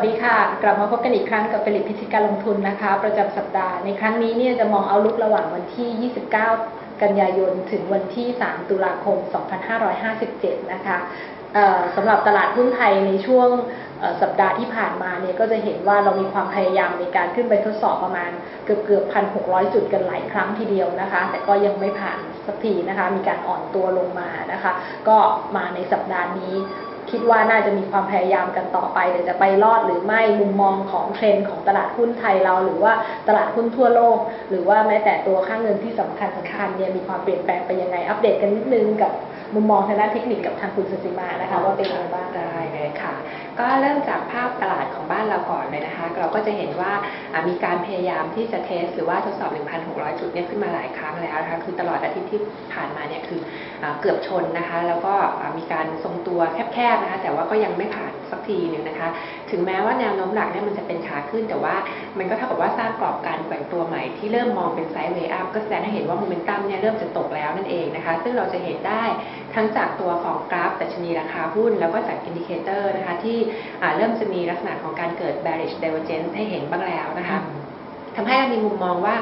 สดีค่ะ กลับมาพบกันอีกครั้งกับเฟลิปพิชิตการลงทุนนะคะ ประจำสัปดาห์ในครั้งนี้เนี่ยจะมองเอาลุกระหว่างวันที่ 29 กันยายน ถึงวันที่ 3 ตุลาคม 2557 นะคะสำหรับตลาดหุ้นไทยในช่วงสัปดาห์ที่ผ่านมาเนี่ยก็จะเห็นว่าเรามีความพยายามในการขึ้นไปทดสอบประมาณเกือบเกือบพันหกจุดกันหลายครั้งทีเดียวนะคะ แต่ก็ยังไม่ผ่านสักทีนะคะ มีการอ่อนตัวลงมานะคะ ก็มาในสัปดาห์นี้ คิดว่าน่าจะมีความพยายามกันต่อไปแต่จะไปรอดหรือไม่มุมมองของเทรนด์ของตลาดหุ้นไทยเรา หรือว่าตลาดหุ้นทั่วโลก หรือว่าแม้แต่ตัวค่าเงินที่สำคัญสำคัญเนี่ยมีความเปลี่ยนแปลงไปยังไงอัปเดตกันนิดนึงกับมุมมองทางด้านเทคนิคกับทางคุณสสิมานะคะว่าเป็นยังไงบ้างคะ เลยค่ะ ก็เริ่มจากภาพตลาดของบ้านเราก่อนเลยนะคะ เราก็จะเห็นว่ามีการพยายามที่จะเทสหรือว่าทดสอบ 1,600 จุดเนี่ยขึ้นมาหลายครั้งแล้วนะคะ คือตลอดอาทิตย์ที่ผ่านมาเนี่ยคือเกือบชนนะคะ แล้วก็มีการทรงตัวแคบๆนะคะ แต่ว่าก็ยังไม่ผ่านสักทีหนึ่งนะคะ ถึงแม้ว่าแนวโน้มหลักเนี่ยมันจะเป็นขาขึ้น แต่ว่ามันก็เท่ากับว่าสร้างกรอบการแกว่งตัวใหม่ที่เริ่มมองเป็นไซด์เวย์อัพก็แสดงให้เห็นว่าโมเมนตัมเนี่ยเริ่มจะตกแล้วนั่นเองนะคะ ซึ่งเราจะเห็นได้ทั้งจากตัวของกราฟดัชนีราคาหุ้น แล้วก็จากอินดิเคเตอร์นะคะที่เริ่มจะมีลักษณะของการเกิด bearish divergence ให้เห็นบ้างแล้วนะคะ ทำให้เรามีมุมมองว่า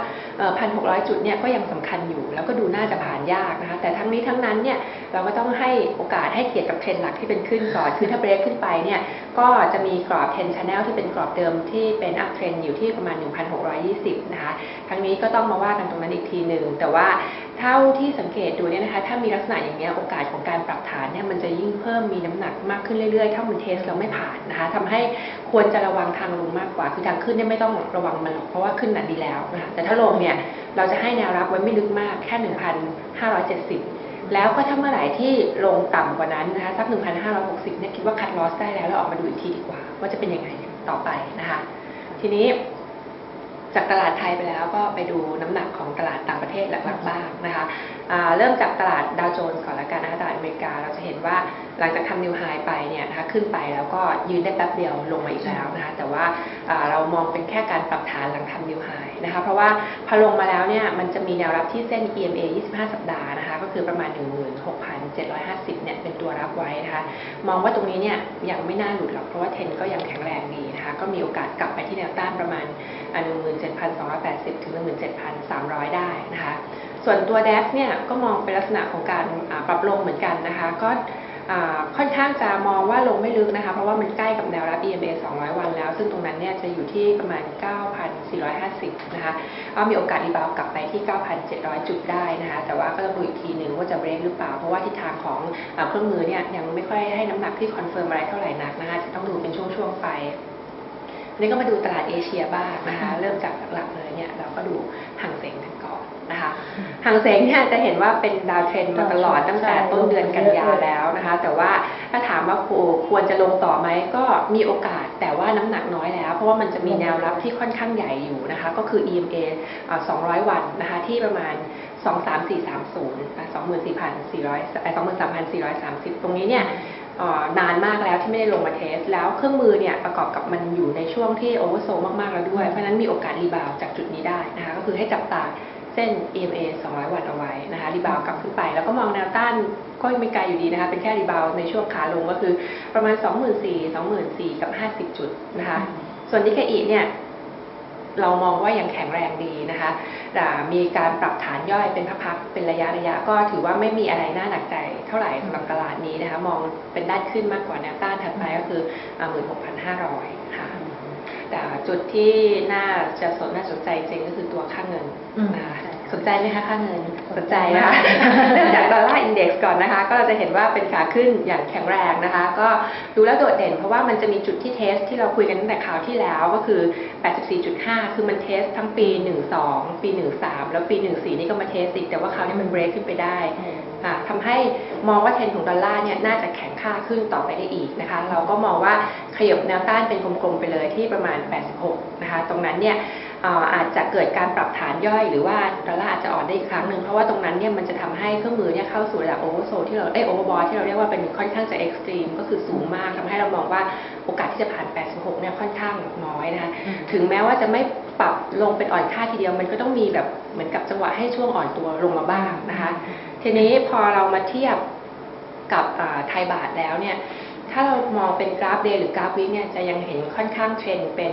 พันหกจุดเนี่ยก็ยังสำคัญอยู่ แล้วก็ดูน่าจะผ่านยากนะคะ แต่ทั้งนี้ทั้งนั้นเนี่ยเราก็ต้องให้โอกาสให้เกียรติกับเทรนหลักที่เป็นขึ้นก่อน คือถ้าเบรกขึ้นไปเนี่ยก็จะมีกรอบเทรนชแนลที่เป็นกรอบเดิมที่เป็นอัพเทรนอยู่ที่ประมาณ 1,620 นะคะ ทั้งนี้ก็ต้องมาว่ากันตรงนั้นอีกทีหนึ่ง แต่ว่าเท่าที่สังเกตดูเนี่ยนะคะถ้ามีลักษณะอย่างนี้โอกาสของการปรับฐานเนี่ยมันจะยิ่งเพิ่มมีน้ำหนักมากขึ้นเรื่อยๆ ถ้ามันเทสเราไม่ผ่านนะคะทำให้ควรจะระวังทางลงมากกว่า คือทางขึ้นเนี่ยไม่ต้องระวังมันหรอกเพราะว่าขึ้นน่ะดีแล้วนะคะแต่ถ้าลงเนี่ยเราจะให้แนวรับไว้ไม่ลึกมากแค่ 1,570 แล้วก็ถ้าเมื่อไหร่ที่ลงต่ำกว่านั้นนะคะสัก 1,560เนี่ยคิดว่าคัดลอสได้แล้วเราออกมาดูอีกทีดีกว่า ว่าจะเป็นยังไงต่อไปนะคะทีนี้จากตลาดไทยไปแล้วก็ไปดูน้ำหนักของตลาดต่างประเทศหลักๆบ้างนะคะ เริ่มจากตลาดดาวโจนส์ก่อนละกันนะคะตลาดอเมริกาเราจะเห็นว่าหลังจากทำนิวไฮไปเนี่ยนะคะขึ้นไปแล้วก็ยืนได้แป๊บเดียวลงมาอีกแล้วนะคะแต่ว่าเรามองเป็นแค่การปรับฐานหลังทำนิวไฮนะคะเพราะว่าพอลงมาแล้วเนี่ยมันจะมีแนวรับที่เส้น EMA 25 สัปดาห์นะคะก็คือประมาณ 16,750เนี่ยเป็นตัวรับไว้นะคะมองว่าตรงนี้เนี่ยยังไม่น่าหลุดหรอกเพราะว่าเทนก็ยังแข็งแรงดีนะคะก็มีโอกาสกลับไปที่แนวต้านประมาณ17,280ถึง17,300 ได้นะคะ ส่วนตัว DAX เนี่ยก็มองเป็นลักษณะของการอ่าปรับลงเหมือนกันนะคะ ก็อ่าค่อนข้างจะมองว่าลงไม่ลึกนะคะ เพราะว่ามันใกล้กับแนวรับ EMA 200 วันแล้ว ซึ่งตรงนั้นเนี่ยจะอยู่ที่ประมาณ 9,450 นะคะก็มีโอกาสรีบาวด์กลับไปที่ 9,700 จุดได้นะคะ แต่ว่าก็ต้องดูอีกทีหนึ่งว่าจะเบรกหรือเปล่า เพราะว่าทิศทางของอาเครื่องมือเนี่ยยังไม่ค่อยให้น้ำหนักที่คอนเฟิร์มอะไรเท่าไหร่นักนะคะ จะต้องดูเป็นช่วงๆไปวันนี้ก็มาดูตลาดเอเชียบ้างนะคะ เริ่มจากหลักๆเลยเนี่ยเราก็ดูห่างเสียงกันก่อน นะคะห่างเสียงเนี่ยจะเห็นว่าเป็นดาวเทรนมาตลอดตั้งแต่ต้นเดือนกันยาแล้วนะคะ แต่ว่าถ้าถามว่าควรจะลงต่อไหมก็มีโอกาสแต่ว่าน้ำหนักน้อยแล้ว เพราะว่ามันจะมีแนวรับที่ค่อนข้างใหญ่อยู่นะคะ ก็คือ EMA อ่า200 วันนะคะที่ประมาณ23430 24,400 23,430 ตรงนี้เนี่ยเอ่อนานมากแล้วที่ไม่ได้ลงมาเทส แล้วเครื่องมือเนี่ยประกอบกับมันอยู่ในช่วงที่โอเวอร์โซมากๆแล้วด้วย เพราะฉะนั้นมีโอกาสรีบาวด์จากจุดนี้ได้นะคะ ก็คือให้จับตาเส้น EMA 200 วันเอาไว้นะคะรีบาวกลับขึ้นไป แล้วก็มองแนวต้านก็ไม่ไกลอยู่ดีนะคะ เป็นแค่รีบาวในช่วงขาลงก็คือประมาณ 24,000 24,000 กับ 50 จุดนะคะ ส่วนนิเคอีเนี่ยเรามองว่ายังแข็งแรงดีนะคะมีการปรับฐานย่อยเป็นพักๆเป็นระยะระยะก็ถือว่าไม่มีอะไรน่าหนักใจเท่าไหร่สำหรับตลาดนี้นะคะ มองเป็นด้านขึ้นมากกว่าแนวต้านถัดไปก็คือ 16,500 ค่ะ จุดที่น่าจะสนน่าสนใจจริงก็คือตัวค่าเงินอืมนะคะใช่สนใจไหมคะค่าเงินสนใจนะคะเริ่มจากดอลลาร์อินเด็กซ์ก่อนนะคะ ก็เราจะเห็นว่าเป็นขาขึ้นอย่างแข็งแรงนะคะ ก็ดูแล้วโดดเด่นเพราะว่ามันจะมีจุดที่เทสที่เราคุยกันตั้งแต่ข่าวที่แล้วก็คือ 84.5 คือมันเทสทั้งปี 12 ปี 13 แล้วปี 14 นี่ก็มาเทสอีกแต่ว่าคราวนี้มันเบรกขึ้นไปได้ค่ะ ทำให้มองว่าเทรนด์ของดอลลาร์เนี่ยน่าจะแข็งค่าขึ้นต่อไปได้อีกนะคะเราก็มองว่าขยบแนวต้านเป็นกลมๆไปเลยที่ประมาณ 86 นะคะตรงนั้นเนี่ยเอ่ออาจจะเกิดการปรับฐานย่อยหรือว่าดอลลาร์อาจจะอ่อนได้อีกครั้งหนึ่งเพราะว่าตรงนั้นเนี่ยมันจะทำให้เครื่องมือเนี่ยเข้าสู่ระดับโอเวอร์โซที่เราเอ้โอเวอร์บอที่เราเรียกว่าเป็นค่อนข้างจะเอ็กซ์ตรีมก็คือสูงมากทำให้เรามองว่าโอกาสที่จะผ่าน 86 เนี่ยค่อนข้างน้อยนะคะอืมถึงแม้ว่าจะไม่ปรับลงเป็นอ่อนค่าทีเดียวมันก็ต้องมีแบบเหมือนกับจังหวะให้ช่วงอ่อนตัวลงมาบ้างนะคะ ทีนี้พอเรามาเทียบกับไทยบาทแล้วเนี่ย ถ้าเรามองเป็นกราฟเดย์หรือกราฟวิกเนี่ยจะยังเห็นค่อนข้างเทรนเป็น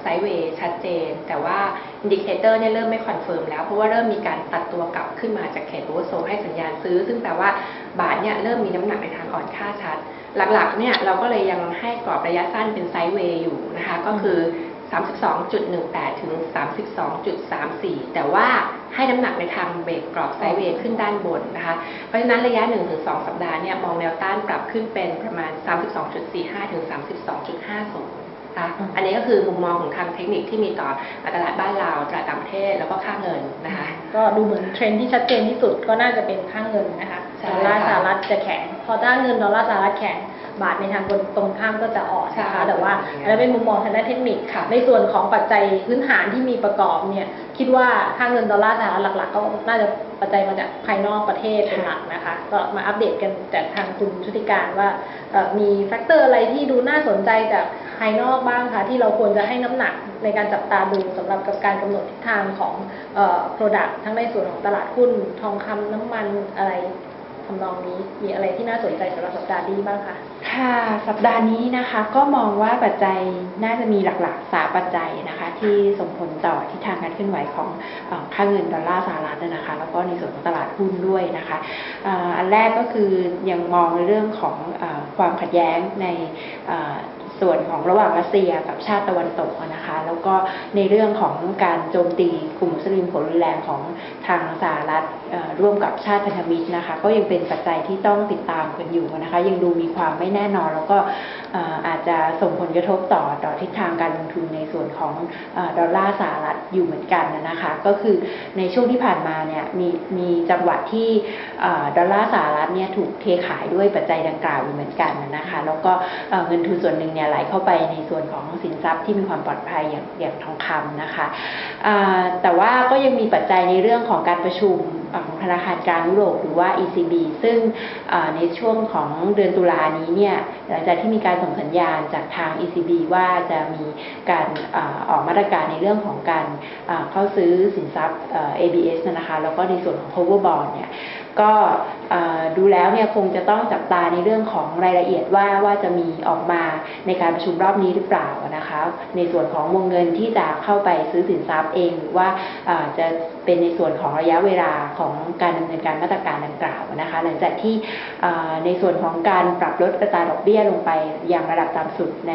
ไซด์เวย์ชัดเจน แต่ว่าอินดิเคเตอร์เนี่ยเริ่มไม่คอนเฟิร์มแล้ว เพราะว่าเริ่มมีการตัดตัวกลับขึ้นมาจากเขตโอเวอร์โซให้สัญญาณซื้อ ซึ่งแปลว่าบาทเนี่ยเริ่มมีน้ำหนักในทางอ่อนค่าชัด หลักๆเนี่ยเราก็เลยยังให้กรอบระยะสั้นเป็นไซด์เวย์อยู่นะคะ ก็คือ 32.18 ถึง 32.34 แต่ว่าให้น้ำหนักในทางเบรกกรอบไซด์เวย์ขึ้นด้านบนนะคะ เพราะฉะนั้นระยะ 1-2 สัปดาห์เนี่ยมองแนวต้านปรับขึ้นเป็นประมาณ 32.45 ถึง 32.50นะคะอันนี้ก็คือมุมมองของทางเทคนิคที่มีต่อตลาดบ้านเราตลาดต่างประเทศแล้วก็ค่าเงินนะคะก็ดูเหมือนเทรนด์ที่ชัดเจนที่สุดก็น่าจะเป็นค่าเงินนะคะใช่ดอลลาร์ค่ะสหรัฐจะแข็ง พอถ้าเงินดอลลาร์สหรัฐแข็ง บาทในทางตรงข้ามก็จะอ่อนนะใช่คะแต่ว่าอันนั้นเป็นมุมมองทางด้านเทคนิคค่ะ ในส่วนของปัจจัยพื้นฐานที่มีประกอบเนี่ยคิดว่าค่าเงินดอลลาร์สหรัฐหลัก ๆ ก็น่าจะปัจจัยมาจากภายนอกประเทศเป็นหลักนะคะ ก็มาอัปเดตกันจากทางคุณชุติการว่าเอ่อมีแฟกเตอร์อะไรที่ดูน่าสนใจจากภายนอกบ้างคะที่เราควรจะให้น้ำหนักในการจับตาดูสำหรับกับการกำหนดทิศทางของเอ่อ product ทั้งในส่วนของตลาดหุ้นทองคำน้ำมันอะไร ทำนองนี้มีอะไรที่น่าสนใจสำหรับสัปดาห์นี้บ้างคะค่ะสัปดาห์นี้นะคะก็มองว่าปัจจัยน่าจะมีหลักๆสาปัจจัยนะคะ ที่ส่งผลต่อทิศทางการเคลื่อนไหวของค่าเงินดอลลาร์สหรัฐนะคะ แล้วก็ในส่วนของตลาดหุ้นด้วยนะคะอันแรกก็คือยังมองในเรื่องของอความขัดแย้งใน ส่วนของระหว่างรัสเซียกับชาติตะวันตกนะคะ แล้วก็ในเรื่องของการโจมตีกลุ่มมุสลิมผลรุนแรงของทางสหรัฐร่วมกับชาติพันธมิตรนะคะ ก็ยังเป็นปัจจัยที่ต้องติดตามกันอยู่นะคะ ยังดูมีความไม่แน่นอน แล้วก็อาจจะส่งผลกระทบต่อต่อทิศทางการลงทุนในส่วนของดอลลาร์สหรัฐอยู่เหมือนกันนะคะ ก็คือในช่วงที่ผ่านมาเนี่ยมีมีจังหวะที่ดอลลาร์สหรัฐเนี่ยถูกเทขายด้วยปัจจัยดังกล่าวอยู่เหมือนกันนะคะ แล้วก็เงินทุนส่วนหนึ่งเนี่ยไหลเข้าไปในส่วนของสินทรัพย์ที่มีความปลอดภัยอย่างอย่างทองคำนะคะแต่ว่าก็ยังมีปัจจัยในเรื่องของการประชุม ของธนาคารกลางยุโรปหรือว่า ECB ซึ่งในช่วงของเดือนตุลานี้เนี่ยหลังจากที่มีการส่งสัญญาณจากทาง ECB ว่าจะมีการออกมาตรการในเรื่องของการเข้าซื้อสินทรัพย์ ABS นะคะแล้วก็ในส่วนของ cover bond เนี่ยก็ดูแล้วเนี่ยคงจะต้องจับตาในเรื่องของรายละเอียดว่าว่าจะมีออกมาในการประชุมรอบนี้หรือเปล่านะคะ ในส่วนของวงเงินที่จะเข้าไปซื้อสินทรัพย์เองหรือว่าจะเป็นในส่วนของระยะเวลาของการดำเนินการมาตรการดังกล่าวนะคะ หลังจากที่ในส่วนของการปรับลดอัตราดอกเบี้ยลงไปอย่างระดับต่ำสุดใน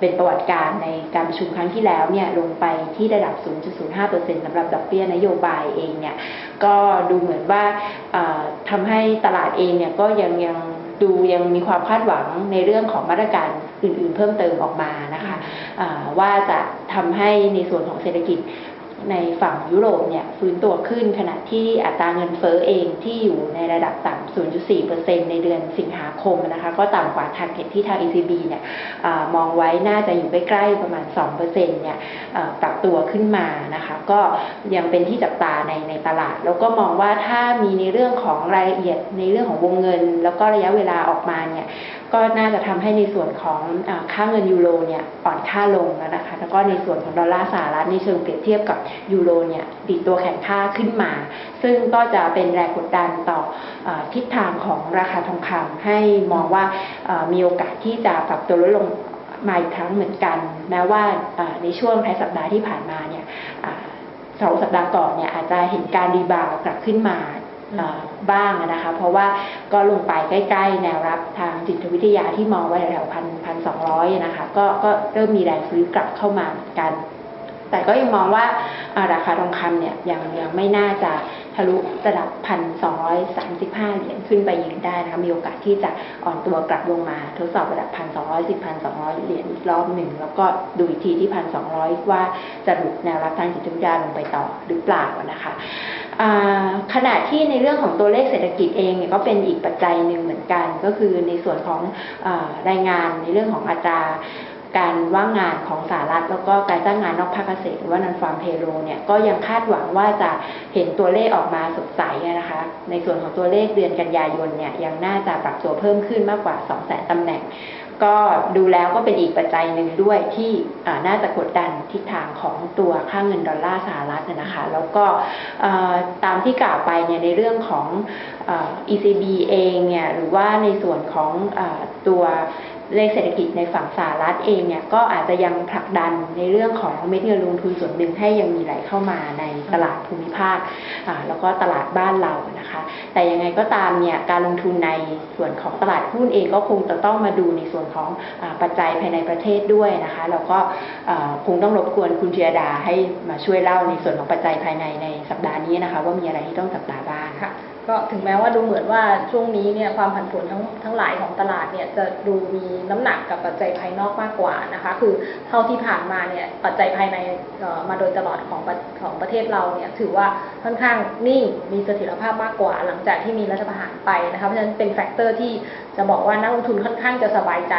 เป็นประวัติการในการประชุมครั้งที่แล้วเนี่ยลงไปที่ระดับ 0.05%สำหรับดอกเบี้ยนโยบายเองเนี่ยก็ดูเหมือนว่าอ่าทำให้ตลาดเองเนี่ยก็ยังยังดูยังมีความคาดหวังในเรื่องของมาตรการอื่น ๆ เพิ่มเติมออกมานะคะอ่าว่าจะทำให้ในส่วนของเศรษฐกิจ ในฝั่งยุโรปเนี่ยฟื้นตัวขึ้นขณะที่อัตราเงินเฟ้อเองที่อยู่ในระดับต่ำ 0.4%ในเดือนสิงหาคมนะคะ ก็ต่ำกว่า target ที่ทาง ECB เนี่ยอมองไว้น่าจะอยู่ใกล้ๆประมาณ 2%เนี่ยเอ่อปรับตัวขึ้นมานะคะ ก็ยังเป็นที่จับตาในในตลาด แล้วก็มองว่าถ้ามีในเรื่องของรายละเอียดในเรื่องของวงเงิน แล้วก็ระยะเวลาออกมาเนี่ย ก็น่าจะทำให้ในส่วนของอค่าเงินยูโรเนี่ยอ่อนค่าลงแล้วนะคะ แล้วก็ในส่วนของดอลลาร์สหรัฐในเชิงเปรียบเทียบกับยูโรเนี่ยดีตัวแข็งค่าขึ้นมา ซึ่งก็จะเป็นแรงกดดันต่ออทิศทางของราคาทองคำให้มองว่ามีโอกาสที่จะปรับตัวลดลงมาอีกครั้งเหมือนกัน แม้ว่าในช่วงท้ายสัปดาห์ที่ผ่านมาเนี่ยสองสัปดาห์ก่อนเนี่ยอาจจะเห็นการรีบาวกลับขึ้นมา บ้างนะคะ เพราะว่าก็ลงไปใกล้ๆ แนวรับทางจิตวิทยาที่มองไว้แถวๆพันพันสองร้อยนะคะก็ก็เริ่มมีแรงซื้อกลับเข้ามาเหมือนกัน แต่ก็ยังมองว่าราคาทองคำเนี่ยยังยังไม่น่าจะทะลุระดับพันสองร้อยสามสิบห้าเหรียญขึ้นไปยืนได้นะคะมีโอกาสที่จะอ่อนตัวกลับลงมา ทดสอบระดับพันสองร้อยสิบพันสองร้อยเหรียญอีกรอบหนึ่ง แล้วก็ดูอีกทีที่พันสองร้อยว่าจะหลุดแนวรับทางจิตวิทยาลงไปต่อหรือเปล่านะคะ ขณะที่ในเรื่องของตัวเลขเศรษฐกิจเองเนี่ยก็เป็นอีกปัจจัยหนึ่งเหมือนกัน ก็คือในส่วนของอรายงานในเรื่องของอัตรา การว่างงานของสหรัฐแล้วก็การจ้างงานนอกภาคเกษตรหรือว่า non farm payroll เนี่ยก็ยังคาดหวังว่าจะเห็นตัวเลขออกมาสดใสนะคะ ในส่วนของตัวเลขเดือนกันยายนเนี่ยยังน่าจะปรับตัวเพิ่มขึ้นมากกว่า 2 0 0 0 0 0ตำแหน่ง ก็ดูแล้วก็เป็นอีกปัจจัยหนึ่งด้วยที่น่าจะกดดันทิศทางของตัวค่าเงินดอลลาร์สหรัฐนะคะ แล้วก็ตามที่กล่าวไปเนี่ยในเรื่องของอ ECB เองเนี่ยหรือว่าในส่วนของอตัว เลขเศรษฐกิจในฝั่งสหรัฐเองเนี่ยก็อาจจะยังผลักดันในเรื่องของเม็ดเงินลงทุนส่วนหนึ่งให้ยังมีไหลเข้ามาในตลาดภูมิภาคแล้วก็ตลาดบ้านเรานะคะ แต่ยังไงก็ตามเนี่ยการลงทุนในส่วนของตลาดหุ้นเองก็คงจะต้องมาดูในส่วนของอปัจจัยภายในประเทศด้วยนะคะแล้วก็คงต้องรบกวนคุณเจียดาให้มาช่วยเล่าในส่วนของปัจจัยภายในในสัปดาห์นี้นะคะ ว่ามีอะไรที่ต้องจับตาบ้างค่ะ ก็ถึงแม้ว่าดูเหมือนว่าช่วงนี้เนี่ยความผันผวนทั้งทั้งหลายของตลาดเนี่ยจะดูมีน้ำหนักกับปัจจัยภายนอกมากกว่านะคะ คือเท่าที่ผ่านมาเนี่ยปัจจัยภายในเอ่อมาโดยตลอดของของประเทศเราเนี่ยถือว่าค่อนข้างนิ่งมีเสถียรภาพมากกว่า หลังจากที่มีรัฐประหารไปนะคะเพราะฉะนั้นเป็นแฟกเตอร์ที่จะบอกว่านักลงทุนค่อนข้างจะสบายใจ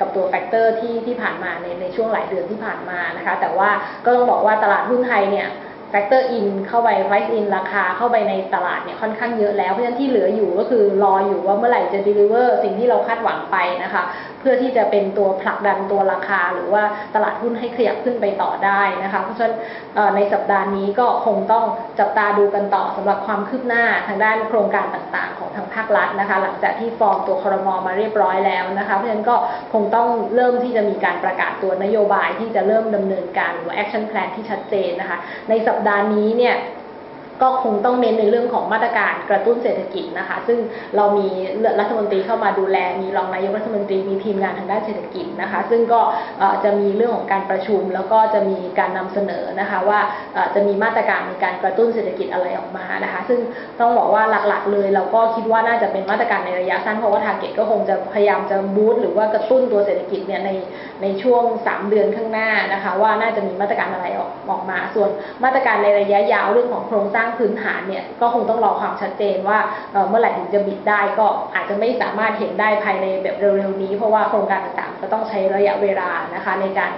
กับตัวแฟกเตอร์ที่ที่ผ่านมาในในช่วงหลายเดือนที่ผ่านมานะคะ แต่ว่าก็ต้องบอกว่าตลาดหุ้นไทยเนี่ย แฟกเตอร์อินเข้าไป price in ราคาเข้าไปในตลาดเนี่ยค่อนข้างเยอะแล้ว เพราะฉะนั้นที่เหลืออยู่ก็คือรออยู่ว่าเมื่อไหร่จะ deliver สิ่งที่เราคาดหวังไปนะคะ พื่อที่จะเป็นตัวผลักดันตัวราคา หรือว่าตลาดหุ้นให้ขยับขึ้นไปต่อได้นะคะ เพราะฉะนั้นในสัปดาห์นี้ก็คงต้องจับตาดูกันต่อสำหรับความคืบหน้าทางด้านโครงการต่างๆ ของทางภาครัฐนะคะ หลังจากที่ฟอร์มตัวคอรมอมาเรียบร้อยแล้วนะคะ เพราะฉะนั้นก็คงต้องเริ่มที่จะมีการประกาศตัวนโยบายที่จะเริ่มดำเนินการหรือว่า action plan ที่ชัดเจนนะคะ ในสัปดาห์นี้เนี่ย ก็คงต้องเน้นในเรื่องของมาตรการกระตุ้นเศรษฐกิจนะคะ ซึ่งเรามีรัฐมนตรีเข้ามาดูแล มีรองนายกรัฐมนตรีมีทีมงานทางด้านเศรษฐกิจนะคะ ซึ่งก็จะมีเรื่องของการประชุม แล้วก็จะมีการนำเสนอนะคะว่าจะมีมาตรการในการกระตุ้นเศรษฐกิจอะไรออกมานะคะ ซึ่งต้องบอกว่าหลักๆ เลย เราก็คิดว่าน่าจะเป็นมาตรการในระยะสั้นเพราะว่าทาร์เก็ตก็คงจะพยายามจะบูสต์หรือว่ากระตุ้นตัวเศรษฐกิจเนี่ยในในช่วง 3 เดือนข้างหน้านะคะ ว่าน่าจะมีมาตรการอะไรออกออกมา ส่วนมาตรการในระยะยาวเรื่องของโครงสร้างพื้นฐานเนี่ยก็คงต้องรอความชัดเจนว่าเเมื่อไหร่ถึงจะบิดได้ก็อาจจะไม่สามารถเห็นได้ภายในแบบเร็วๆนี้ เพราะว่าโครงการต่างๆก็ต้องใช้ระยะเวลานะคะในการ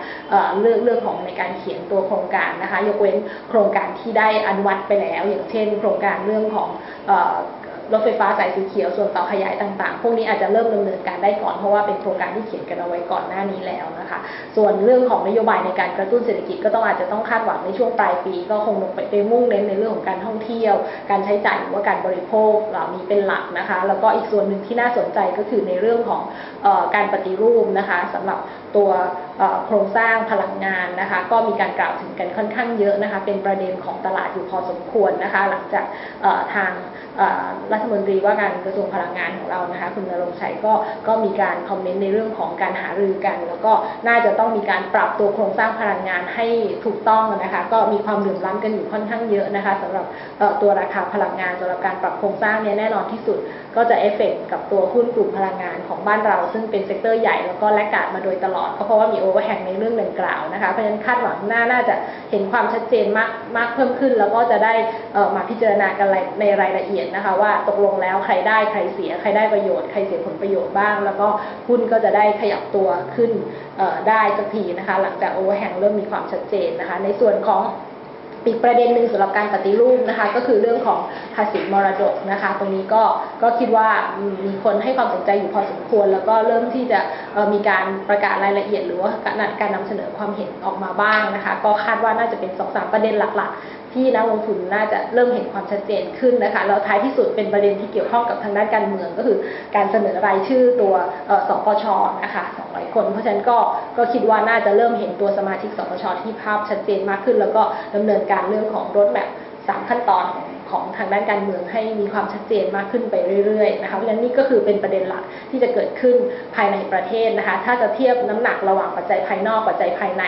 เรื่องเรื่องของในการเขียนตัวโครงการนะคะ ยกเว้นโครงการที่ได้อนุมัติไปแล้ว อย่างเช่น โครงการเรื่องของ รถไฟฟ้าสายสีเขียวส่วนต่อขยายต่างๆ พวกนี้อาจจะเริ่มดำเนินการได้ก่อนเพราะว่าเป็นโครงการที่เขียนกันเอาไว้ก่อนหน้านี้แล้วนะคะ ส่วนเรื่องของนโยบายในการกระตุ้นเศรษฐกิจก็ต้องอาจจะต้องคาดหวังในช่วงปลายปี ก็คงลงไปไปมุ่งเน้นในเรื่องของการท่องเที่ยว การใช้จ่ายหรือว่าการบริโภคเหล่านี้เป็นหลักนะคะ แล้วก็อีกส่วนหนึ่งที่น่าสนใจก็คือในเรื่องของออการปฏิรูปนะคะสำหรับตัวโครงสร้างพลังงานนะคะ ก็มีการกล่าวถึงกันค่อนข้างเยอะนะคะ เป็นประเด็นของตลาดอยู่พอสมควรนะคะ หลังจากทางรัฐมนตรีว่าการกระทรวงพลังงานของเรานะคะ คุณนรงชัยก็ก็มีการคอมเมนต์ในเรื่องของการหารือกัน แล้วก็น่าจะต้องมีการปรับตัวโครงสร้างพลังงานให้ถูกต้องนะคะ ก็มีความเหลื่อมล้ำกันอยู่ค่อนข้างเยอะนะคะสำหรับตัวราคาพลังงานสำหรับการปรับโครงสร้างเนี่ยแน่นอนที่สุด ก็จะเอฟเฟกกับตัวหุ้นกลุ่มพลังงานของบ้านเรา ซึ่งเป็นเซกเตอร์ใหญ่แล้วก็แลกขาดมาโดยตลอด ก็เพราะว่ามีโอเวอร์แฮงในเรื่องดังกล่าวนะคะเพราะฉะนั้นคาดหวังหน้าน่าจะเห็นความชัดเจนมากมากเพิ่มขึ้น แล้วก็จะได้มาพิจารณากันในรายละเอียดนะคะ ว่าตกลงแล้วใครได้ใครเสีย ใครได้ประโยชน์ใครเสียผลประโยชน์บ้าง แล้วก็หุ้นก็จะได้ขยับตัวขึ้นได้สักทีนะคะ หลังจากโอเวอร์แฮงเริ่มมีความชัดเจนนะคะ ในส่วนของ อีกประเด็นหนึ่งสำหรับการปฏิรูปนะคะ ก็คือเรื่องของภาษีมรดกนะคะ ตรงนี้ก็ก็คิดว่ามีคนให้ความสนใจอยู่พอสมควร แล้วก็เริ่มที่จะมีการประกาศรายละเอียด หรือว่าการการนำเสนอความเห็นออกมาบ้างนะคะ ก็คาดว่าน่าจะเป็นสองสามประเด็นหลัก ๆ ที่นักลงทุนน่าจะเริ่มเห็นความชัดเจนขึ้นนะคะแล้วท้ายที่สุดเป็นประเด็นที่เกี่ยวข้องกับทางด้านการเมืองก็คือ การเสนอรายชื่อตัวเอ่อสปชนะคะ200 คน เพราะฉะนั้นก็ก็คิดว่าน่าจะเริ่มเห็นตัวสมาชิกสปชที่ภาพชัดเจนมากขึ้น แล้วก็ดำเนินการเรื่องของรถแมพสามขั้นตอนของ ของทางด้านการเมืองให้มีความชัดเจนมากขึ้นไปเรื่อยๆนะคะเพราะฉะนั้นนี่ก็คือเป็นประเด็นหลักที่จะเกิดขึ้นภายในประเทศนะคะ ถ้าจะเทียบน้ำหนักระหว่างปัจจัยภายนอกปัจจัยภายใน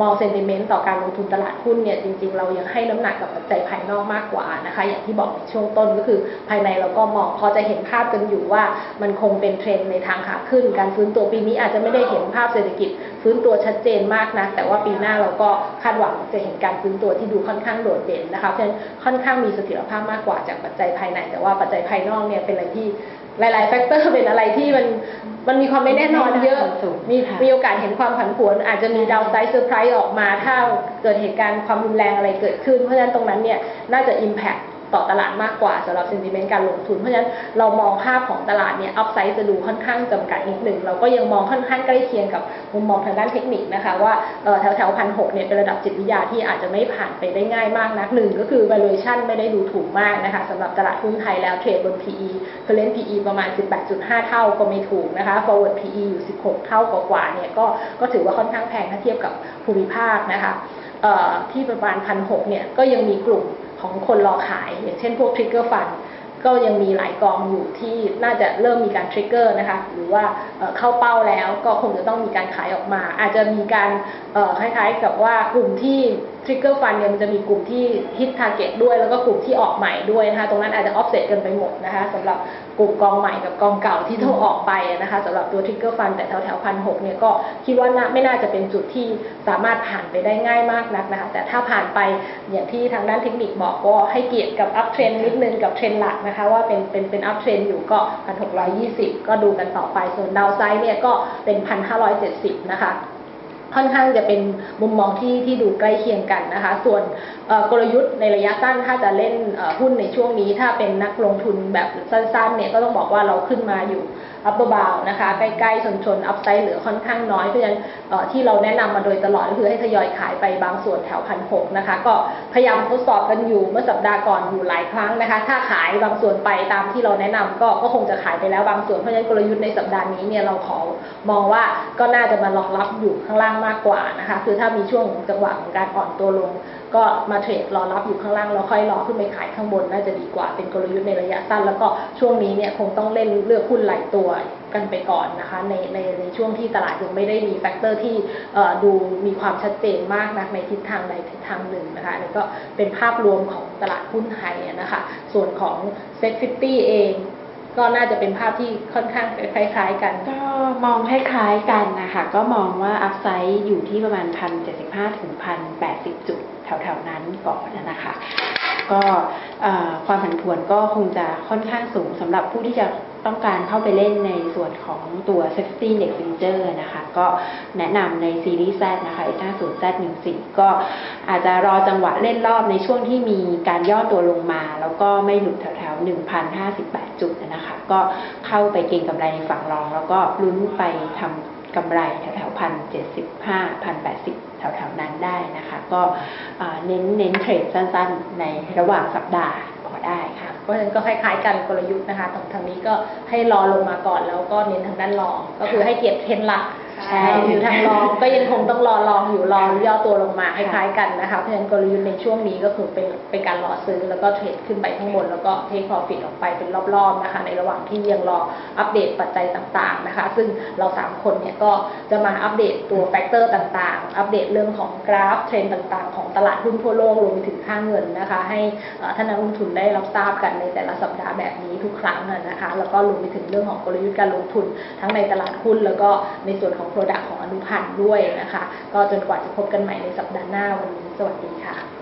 มองเซนติเมนต์ต่อการลงทุนตลาดหุ้นเนี่ยจริงๆ เรายังให้น้ำหนักกับปัจจัยภายนอกมากกว่านะคะ อย่างที่บอกในช่วงต้นก็คือภายในเราก็มองพอจะเห็นภาพกันอยู่ว่ามันคงเป็นเทรนด์ในทางขาขึ้น การฟื้นตัวปีนี้อาจจะไม่ได้เห็นภาพเศรษฐกิจ ฟื้นตัวชัดเจนมากนะแต่ว่าปีหน้าเราก็คาดหวังจะเห็นการฟื้นตัวที่ดูค่อนข้างโดดเด่นนะคะเพราะฉะนั้นค่อนข้างมีเสถียรภาพมากกว่าจากปัจจัยภายใน แต่ว่าปัจจัยภายนอกเนี่ยเป็นอะไรที่หลาย ๆ แฟกเตอร์เป็นอะไรที่มันมันมีความไม่แน่นอนเยอะสูงมีค่ะมีโอกาสเห็นความผันผวน อาจจะมีดาวไซด์เซอร์ไพรส์ออกมา ถ้าเกิดเหตุการณ์ความรุนแรงอะไรเกิดขึ้น เพราะฉะนั้นตรงนั้นเนี่ยน่าจะ Impact ต่อตลาดมากกว่าสำหรับ sentiment การลงทุน เพราะฉะนั้นเรามองภาพของตลาดเนี่ยอัพไซด์จะดูค่อนข้างจำกัดนิดหนึ่ง เราก็ยังมองค่อนข้างใกล้เคียงกับมุมมองทางด้านเทคนิคนะคะ ว่าแถวแถวพันหเนี่ยเป็นระดับจิตวิทยาที่อาจจะไม่ผ่านไปได้ง่ายมากนักหนึ่งก็คือ valuation ไม่ได้ดูถูกมากนะคะสำหรับตลาดหุ้นไทยแล้วเทรดบน PE current PE ประมาณ 18.5 เท่าก็ไม่ถูกนะคะ forward PE อยู่ 16 เท่ากว่าๆเนี่ยก็ก็ถือว่าค่อนข้างแพงถ้าเทียบกับภูมิภาคนะคะที่ประมาณพันหเนี่ยก็ยังมีกลุ่ม ของคนรอขาย อย่างเช่นพวกทริกเกอร์ฟันก็ยังมีหลายกองอยู่ที่น่าจะเริ่มมีการทริกเกอร์นะคะหรือว่าเข้าเป้าแล้วก็คงจะต้องมีการขายออกมา อาจจะมีการคล้ายๆกับว่ากลุ่มที่ทริกเกอร์ฟันเนี่ยมันจะมีกลุ่มที่ฮิตทาร์เก็ตด้วย แล้วก็กลุ่มที่ออกใหม่ด้วยนะคะตรงนั้นอาจจะออฟเซตกันไปหมดนะคะสำหรับกลุ่มกองใหม่กับกองเก่าที่ต้องออกไปนะคะสำหรับตัวทริกเกอร์ฟันแต่แถวแถวพันหเนี่ยก็คิดว่าไม่น่าจะเป็นจุดที่สามารถผ่านไปได้ง่ายมากนักนะคะแต่ถ้าผ่านไปอย่างที่ทางด้านเทคนิคบอกก็ให้เกียรติกับอัพเทรนนิดนึงกับเทรนหลักนะคะว่าเป็นเป็นเป็นอัพเทรนอยู่ก็พันหกก็ดูกันต่อไปส่วนดาวไซด์เนี่ยก็เป็นพันห้าร้อยเจ็ดสิบนะคะ ค่อนข้างจะเป็นมุมมองที่ที่ดูใกล้เคียงกันนะคะ ส่วนกลยุทธ์ในระยะสั้นถ้าจะเล่นหุ้นในช่วงนี้ ถ้าเป็นนักลงทุนแบบสั้นๆเนี่ยก็ต้องบอกว่าเราขึ้นมาอยู่ อัปเปอร์บาวนะคะใกล้ๆชนชนอัพไซด์เหลือค่อนข้างน้อยเพราะฉะนั้นที่เราแนะนำมาโดยตลอดก็คือให้ทยอยขายไปบางส่วนแถวพันหกนะคะก็พยายามทดสอบกันอยู่เมื่อสัปดาห์ก่อนอยู่หลายครั้งนะคะ ถ้าขายบางส่วนไปตามที่เราแนะนำก็ก็คงจะขายไปแล้วบางส่วนเพราะฉะนั้นกลยุทธ์ในสัปดาห์นี้เนี่ยเราขอมองว่าก็น่าจะมารองรับอยู่ข้างล่างมากกว่านะคะคือถ้ามีช่วงจังหวะของการอ่อนตัวลง ก็มาเทรดรอรับอยู่ข้างล่างแล้วค่อยรอขึ้นไปขายข้างบนน่าจะดีกว่าเป็นกลยุทธ์ในระยะสั้น แล้วก็ช่วงนี้เนี่ยคงต้องเล่นเลือกหุ้นหลายตัวกันไปก่อนนะคะในในในช่วงที่ตลาดยังไม่ได้มีแฟกเตอร์ที่ดูมีความชัดเจนมากนักในทิศทางใดทิศทางหนึ่งนะคะนี่ก็เป็นภาพรวมของตลาดหุ้นไทยนะคะส่วนของเซ็ตฟิตี้เองก็น่าจะเป็นภาพที่ค่อนข้างคล้ายๆกัน ก็มองคล้ายๆกันนะคะ ก็มองว่าอัพไซด์อยู่ที่ประมาณ1,075ถึง1,080จุด แถวๆนั้นก่อนนะคะ ก็ความผันผวนก็คงจะค่อนข้างสูงสำหรับผู้ที่จะต้องการเข้าไปเล่นในส่วนของตัว Safety Index Future นะคะ ก็แนะนำในซีรีส์ Z นะคะ S50 Z14 ก็อาจจะรอจังหวะเล่นรอบในช่วงที่มีการย่อตัวลงมา แล้วก็ไม่หลุดแถวๆ1,058 จุดนะคะ ก็เข้าไปเก็งกำไรในฝั่งรอง แล้วก็ลุ้นไปทำกำไรแถวๆ1,075 1,080 แถวๆนั้นได้นะคะ ก็เน้นเน้นเทรดสั้นๆ ในระหว่างสัปดาห์พอได้ค่ะ เพราะฉะนั้นก็คล้ายๆกันกลยุทธ์นะคะตรงทางนี้ก็ให้รอลงมาก่อนแล้วก็เน้นทางด้านรองก็คือให้เก็บเทรนด์หลัก ใช่อยู่ทางรองก็ยังคงต้องรอรองอยู่รอย่อตัวลงมาคล้ายๆกันนะคะเพราะฉะนั้นกลยุทธ์ในช่วงนี้ก็คือเป็นเป็นการรอซื้อแล้วก็เทรดขึ้นไปข้างบนแล้วก็เทคพอฟิตออกไปเป็นรอบๆนะคะ ในระหว่างที่ยังรออัปเดตปัจจัยต่างๆนะคะ ซึ่งเราสามคนเนี่ยก็จะมาอัปเดตตัวแฟกเตอร์ต่างๆ อัปเดตเรื่องของกราฟเทรนด์ต่างๆ ของตลาดหุ้นทั่วโลกรวมไปถึง ค่าเงินนะคะ ให้ท่านนักลงทุนได้รับทราบกันในแต่ละสัปดาห์แบบนี้ทุกครั้งนะคะ แล้วก็รวมไปถึงเรื่องของกลยุทธ์การลงทุนทั้งในตลาดหุ้นแล้วก็ในส่วนของโปรดักต์ของอนุพันธ์ด้วยนะคะ ก็จนกว่าจะพบกันใหม่ในสัปดาห์หน้าวันนี้สวัสดีค่ะ